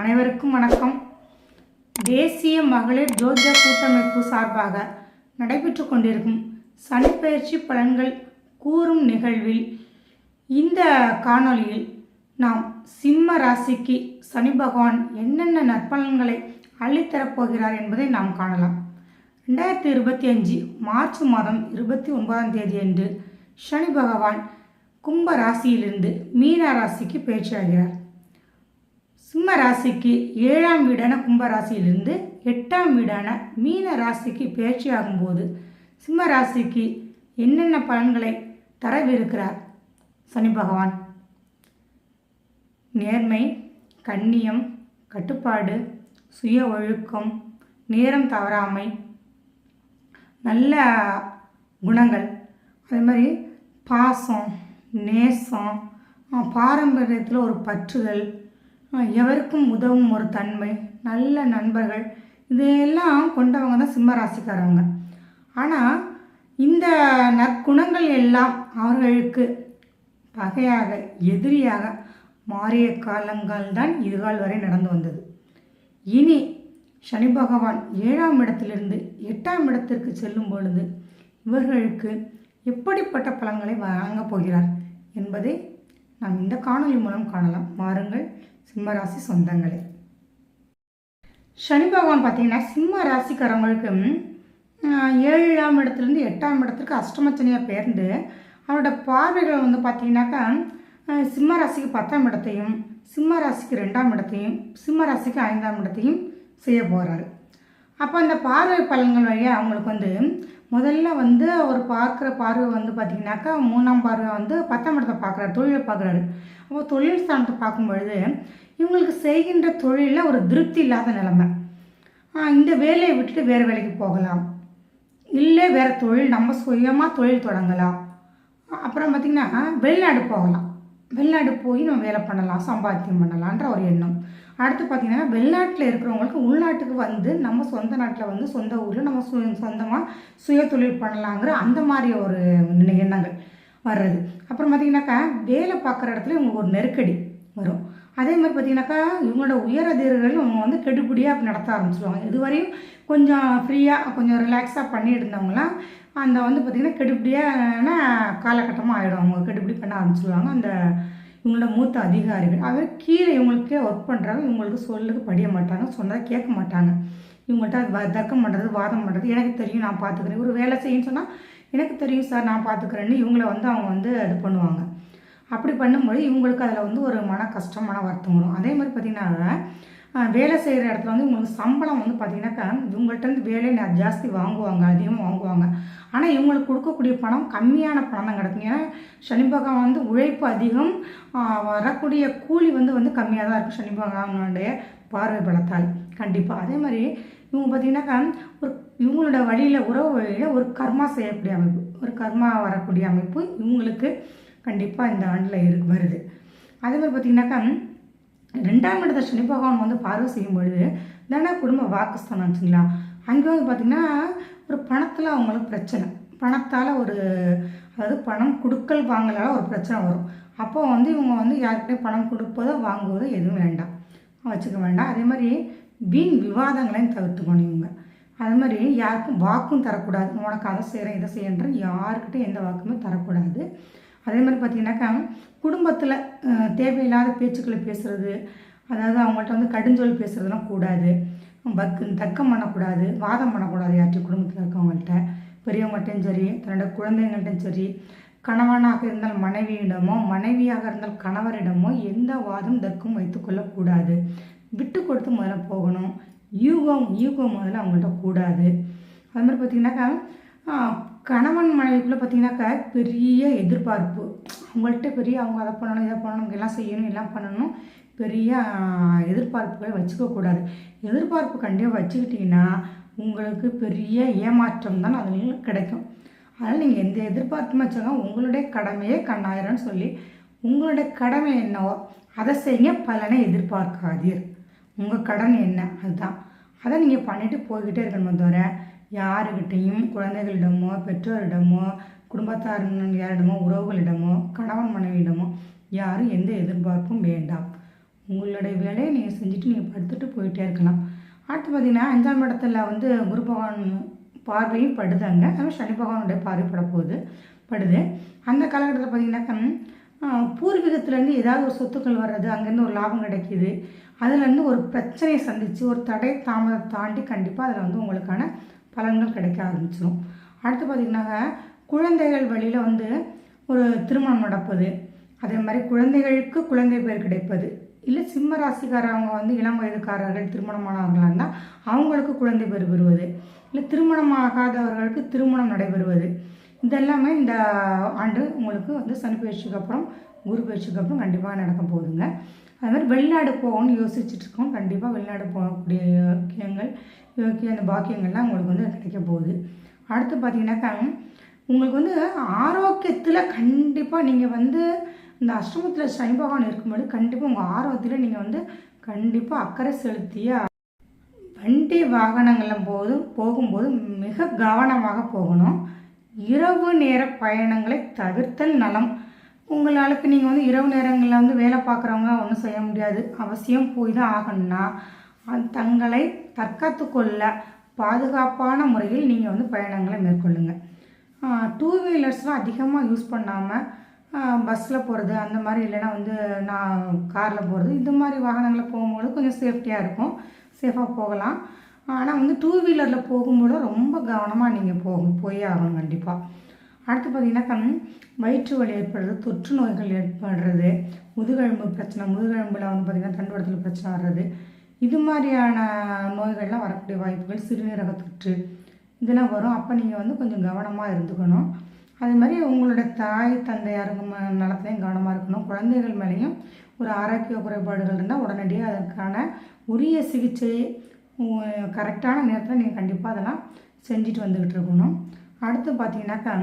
அனைவருக்கும் வணக்கம். தேசிய மகளிர் ஜோதிட கூட்டமைப்பு சார்பாக நடைபெற்று கொண்டிருக்கும் சனிப்பெயர்ச்சி பலன்கள் கூறும் நிகழ்வில் இந்த காணொளியில் நாம் சிம்ம ராசிக்கு சனி பகவான் என்னென்ன நற்பலன்களை அள்ளித்தரப்போகிறார் என்பதை நாம் காணலாம். ரெண்டாயிரத்தி இருபத்தி அஞ்சு மார்ச் மாதம் இருபத்தி ஒன்பதாம் தேதி அன்று சனி பகவான் கும்ப ராசியிலிருந்து மீன ராசிக்கு பயிற்சியாகிறார். சிம்ம ராசிக்கு ஏழாம் வீடான கும்ப ராசியிலிருந்து எட்டாம் வீடான மீன ராசிக்கு பேச்சியாகும் போது சிம்ம ராசிக்கு என்னென்ன பலன்களை தரவிருக்கிறார்? சனி பகவான். நேர்மை கண்ணியம் கட்டுப்பாடு சுய ஒழுக்கம் நேரம் தவறாமை நல்ல குணங்கள். அதே மாதிரி பாசம் நேசம் பாரம்பரியத்தில் ஒரு பற்றுதல் எவருக்கும் உதவும் ஒரு தன்மை நல்ல நண்பர்கள் இதையெல்லாம் கொண்டவங்க தான் சிம்ம ராசிக்காரவங்க ஆனால் இந்த நற்குணங்கள் எல்லாம் அவர்களுக்கு பகையாக எதிரியாக மாறிய காலங்கள் தான் இதுகால் வரை நடந்து வந்தது. இனி சனி பகவான் ஏழாம் இடத்திலிருந்து எட்டாம் இடத்திற்கு செல்லும் பொழுது இவர்களுக்கு எப்படிப்பட்ட பலன்களை வழங்கப் போகிறார் என்பதை நாம் இந்த காணொலி மூலம் காணலாம். வாருங்கள் சிம்மராசி சொந்தங்களே. சனி பகவான் பார்த்தீங்கன்னா சிம்ம ராசிக்காரவங்களுக்கு ஏழாம் இடத்துலேருந்து எட்டாம் இடத்துக்கு அஷ்டமச்சனியாக பேர்ந்து அவரோட பார்வைகள் வந்து பார்த்தீங்கன்னாக்கா சிம்ம ராசிக்கு பத்தாம் இடத்தையும் சிம்ம ராசிக்கு ரெண்டாம் இடத்தையும் சிம்ம ராசிக்கு ஐந்தாம் இடத்தையும் செய்ய போகிறாரு அப்போ அந்த பார்வை பலன்கள் வழியாக அவங்களுக்கு வந்து முதல்ல வந்து அவர் பார்க்குற பார்வை வந்து பார்த்திங்கனாக்கா மூணாம் பார்வை வந்து பத்தாம் இடத்தை பார்க்குறாரு தொழிலை பார்க்குறாரு. அப்போ தொழில் ஸ்தானத்தை பார்க்கும் பொழுது இவங்களுக்கு செய்கின்ற தொழிலில் ஒரு திருப்தி இல்லாத நிலைமை. இந்த வேலையை விட்டுட்டு வேறு வேலைக்கு போகலாம். இல்லை வேறு தொழில் நம்ம சுயமாக தொழில் தொடங்கலாம். அப்புறம் பார்த்திங்கன்னா வெளிநாடு போகலாம். வெளிநாடு போய் நம்ம வேலை பண்ணலாம் சம்பாத்தியம் பண்ணலான்ற ஒரு எண்ணம். அடுத்து பார்த்திங்கன்னா வெளிநாட்டில் இருக்கிறவங்களுக்கு உள்நாட்டுக்கு வந்து நம்ம சொந்த நாட்டில் வந்து சொந்த ஊரில் நம்ம சு சொந்தமாக சுய தொழில் பண்ணலாங்கிற அந்த மாதிரி ஒரு எண்ணங்கள் வர்றது. அப்புறம் பார்த்திங்கனாக்கா வேலை பார்க்குற இடத்துல இவங்களுக்கு ஒரு நெருக்கடி வரும். அதே மாதிரி பார்த்தீங்கன்னாக்கா இவங்களோட உயர் அதிகாரிகள் இவங்க வந்து கெடுபடியாக அப்படி நடத்த ஆரம்பிச்சிருவாங்க. இதுவரையும் கொஞ்சம் ஃப்ரீயாக கொஞ்சம் ரிலாக்ஸாக பண்ணிட்டு இருந்தவங்களாம் அந்த வந்து பார்த்திங்கன்னா கெடுபடியான காலகட்டமாக ஆகிடும் அவங்க கெடுபடி பண்ண ஆரம்பிச்சிருவாங்க. அந்த இவங்களோட மூத்த அதிகாரிகள் அவர் கீழே இவங்களுக்கே ஒர்க் பண்ணுறாங்க இவங்களுக்கு சொல்லுக்கு படிய மாட்டாங்க சொன்னதாக கேட்க மாட்டாங்க. இவங்கள்ட்ட வ- தர்க்கம் பண்ணுறது வாதம் பண்ணுறது எனக்கு தெரியும் நான் பார்த்துக்கிறேன் ஒரு வேலை செய்யுன்னு சொன்னால் எனக்கு தெரியும் சார் நான் பார்த்துக்கிறேன்னு இவங்கள வந்து அவங்க வந்து இது பண்ணுவாங்க. அப்படி பண்ணும்போது இவங்களுக்கு அதில் வந்து ஒரு மன கஷ்டம் மன வருத்தம் வரும். அதே மாதிரி பார்த்திங்கன்னா வேலை செய்கிற இடத்துல வந்து இவங்களுக்கு சம்பளம் வந்து பார்த்தீங்கன்னாக்கா இவங்கள்ட்ட இருந்து வேலையை ஜாஸ்தி வாங்குவாங்க அதிகமாக வாங்குவாங்க. ஆனால் இவங்களுக்கு கொடுக்கக்கூடிய பணம் கம்மியான பணம் தான் கிடைக்கும். ஏன்னா சனி பகவான் வந்து உழைப்பு அதிகம் வரக்கூடிய கூலி வந்து வந்து கம்மியாக தான் இருக்கும். சனி பகவானுடைய பார்வை பலத்தால். கண்டிப்பாக அதே மாதிரி இவங்க பார்த்திங்கனாக்கா ஒரு இவங்களோட வழியில் உறவு வழியில் ஒரு கர்மா செய்யக்கூடிய அமைப்பு ஒரு கர்மா வரக்கூடிய அமைப்பு இவங்களுக்கு கண்டிப்பாக இந்த ஆண்டில் இரு வருது. அதே மாதிரி பார்த்திங்கனாக்கா ரெண்டாம் இடத்த சனி பகவான் வந்து பார்வை செய்யும் பொழுது தன குடும்ப வாக்குஸ்தானம் வச்சுங்களா அங்கே வந்து பார்த்திங்கன்னா ஒரு பணத்தில் அவங்களுக்கு பிரச்சனை. பணத்தால் ஒரு அதாவது பணம் கொடுக்கல் வாங்கலால ஒரு பிரச்சனை வரும். அப்போ வந்து இவங்க வந்து யார்கிட்டயும் பணம் கொடுப்பதோ வாங்குவதோ எதுவும் வேண்டாம். வச்சுக்க வேண்டாம். அதே மாதிரி வீண் விவாதங்களையும் தவிர்த்துக்கணும் இவங்க. அது மாதிரி யாருக்கும் வாக்கும் தரக்கூடாது. உனக்கு அதை செய்கிறேன் இதை செய்யன்ற யாருக்கிட்டையும் எந்த வாக்குமே தரக்கூடாது. அதே மாதிரி பார்த்தீங்கன்னாக்கா குடும்பத்தில் தேவையில்லாத பேச்சுக்களை பேசுகிறது அதாவது அவங்கள்ட்ட வந்து கடுஞ்சொல் பேசுகிறதுலாம் கூடாது. பக்கு தக்கம் பண்ணக்கூடாது வாதம் பண்ணக்கூடாது யார்ட்டையும் குடும்பத்தில் இருக்கவங்கள்ட்ட. பெரியவங்கள்ட்டையும் சரி தன்னோட குழந்தைங்கள்ட்டையும் சரி கணவனாக இருந்தால் மனைவியிடமோ மனைவியாக இருந்தால் கணவரிடமோ எந்த வாதம் தக்கம் வைத்துக்கொள்ளக்கூடாது விட்டு கொடுத்து முதல்ல போகணும். யூகம் யூகம் முதல்ல அவங்கள்ட்ட கூடாது. அது மாதிரி பார்த்திங்கனாக்கா கணவன் மனைவிக்குள்ளே பார்த்தீங்கன்னாக்கா பெரிய எதிர்பார்ப்பு. அவங்கள்ட்ட பெரிய அவங்க அதை பண்ணணும் இதை பண்ணணும் எல்லாம் செய்யணும் எல்லாம் பண்ணணும். பெரிய எதிர்பார்ப்புகளை வச்சுக்கக்கூடாது எதிர்பார்ப்பு கண்டிப்பாக வச்சுக்கிட்டிங்கன்னா உங்களுக்கு பெரிய ஏமாற்றம் தான் அதில் கிடைக்கும். அதனால் நீங்கள் எந்த எதிர்பார்ப்புமே வச்சுங்க உங்களுடைய கடமையே கண்ணாயிரம்னு சொல்லி உங்களுடைய கடமை என்னவோ அதை செய்யுங்க பலனை எதிர்பார்க்காதீர். உங்கள் கடன் என்ன? அதுதான். அதை நீங்கள் பண்ணிட்டு போய்கிட்டே இருக்கணுமே தவிர யாருக்கிட்டையும் குழந்தைகளிடமோ பெற்றோரிடமோ குடும்பத்தார் யாரிடமோ உறவுகளிடமோ கணவன் மனைவியிடமோ யாரும் எந்த எதிர்பார்ப்பும் வேண்டாம். உங்களுடைய வேலையை நீங்கள் செஞ்சுட்டு நீங்கள் படுத்துட்டு போயிட்டே இருக்கலாம். அடுத்து பார்த்தீங்கன்னா அஞ்சாம் இடத்துல வந்து குரு பகவான் பார்வையும் படுதாங்க. அதுவும் சனி பகவானுடைய பார்வை படப்போகுது போகுது படுது. அந்த காலகட்டத்தில் பார்த்தீங்கன்னாக்கா பூர்வீகத்துலேருந்து ஏதாவது ஒரு சொத்துக்கள் வர்றது அங்கேருந்து ஒரு லாபம் கிடைக்கிது. அதுலேருந்து ஒரு பிரச்சனையை சந்தித்து ஒரு தடை தாமதம் தாண்டி கண்டிப்பாக அதில் வந்து உங்களுக்கான பலன்கள் கிடைக்க ஆரம்பிச்சிடும் அடுத்து பார்த்திங்கனாக்க குழந்தைகள் வழியில் வந்து ஒரு திருமணம் நடப்பது அதே மாதிரி குழந்தைகளுக்கு குழந்தை பேர் கிடைப்பது இல்லை சிம்ம ராசிக்காரவங்க வந்து இளம் வயதுக்காரர்கள் திருமணமானவர்களாக இருந்தால் அவங்களுக்கு குழந்தை பேர் பெறுவது இல்லை திருமணம் ஆகாதவர்களுக்கு திருமணம் நடைபெறுவது இதெல்லாமே இந்த ஆண்டு உங்களுக்கு வந்து சனி பயிற்சிக்கு அப்புறம் குரு பயிற்சிக்கு அப்புறம் கண்டிப்பாக நடக்க போகுதுங்க. அது மாதிரி வெளிநாடு போகணும்னு யோசிச்சுட்டு இருக்கோம் கண்டிப்பாக வெளிநாடு போகக்கூடிய யோக்கியங்கள் யோக்கிய அந்த பாக்கியங்கள்லாம் உங்களுக்கு வந்து கிடைக்க போகுது. அடுத்து பார்த்தீங்கன்னாக்கா உங்களுக்கு வந்து ஆரோக்கியத்தில் கண்டிப்பாக நீங்கள் வந்து இந்த அஷ்டமத்தில் சனி பகவான் இருக்கும்போது கண்டிப்பாக உங்கள் ஆரோக்கியத்தில் நீங்கள் வந்து கண்டிப்பாக அக்கறை செலுத்திய வண்டி வாகனங்களில் போது போகும்போது மிக கவனமாக போகணும். இரவு நேர பயணங்களை தவிர்த்தல் நலம். உங்களுக்கு நீங்கள் வந்து இரவு நேரங்களில் வந்து வேலை பார்க்குறவங்க ஒன்றும் செய்ய முடியாது. அவசியம் போய் தான் ஆகணும்னா தங்களை தற்காத்து கொள்ள பாதுகாப்பான முறையில் நீங்கள் வந்து பயணங்களை மேற்கொள்ளுங்கள் டூ வீலர்ஸ்லாம் அதிகமாக யூஸ் பண்ணாமல் பஸ்ஸில் போகிறது அந்த மாதிரி இல்லைன்னா வந்து நான் காரில் போகிறது இந்த மாதிரி வாகனங்களில் போகும்போது கொஞ்சம் சேஃப்டியாக இருக்கும். சேஃபாக போகலாம். ஆனால் வந்து டூ வீலரில் போகும்போது ரொம்ப கவனமாக நீங்கள் போகும் போயே ஆகணும் கண்டிப்பாக அடுத்து பார்த்தீங்கன்னாக்கா வயிற்று வலி ஏற்படுறது தொற்று நோய்கள் ஏற்படுறது முதுகெலும்பு பிரச்சனை முதுகெலும்பில் வந்து பார்த்திங்கன்னா தண்டுவடத்தில் பிரச்சனை வர்றது. இது மாதிரியான நோய்கள்லாம் வரக்கூடிய வாய்ப்புகள் சிறுநீரக தொற்று இதெல்லாம் வரும். அப்போ நீங்கள் வந்து கொஞ்சம் கவனமாக இருந்துக்கணும். அதே மாதிரி உங்களோட தாய் தந்தையாருங்க அருகும் நலத்துலையும் கவனமாக இருக்கணும். குழந்தைகள் மேலேயும் ஒரு ஆரோக்கிய குறைபாடுகள் இருந்தால் உடனடியாக அதற்கான உரிய சிகிச்சை கரெக்டான நேரத்தில் நீங்கள் கண்டிப்பாக அதெல்லாம் செஞ்சுட்டு வந்துக்கிட்டு இருக்கணும். அடுத்து பார்த்தீங்கன்னாக்கா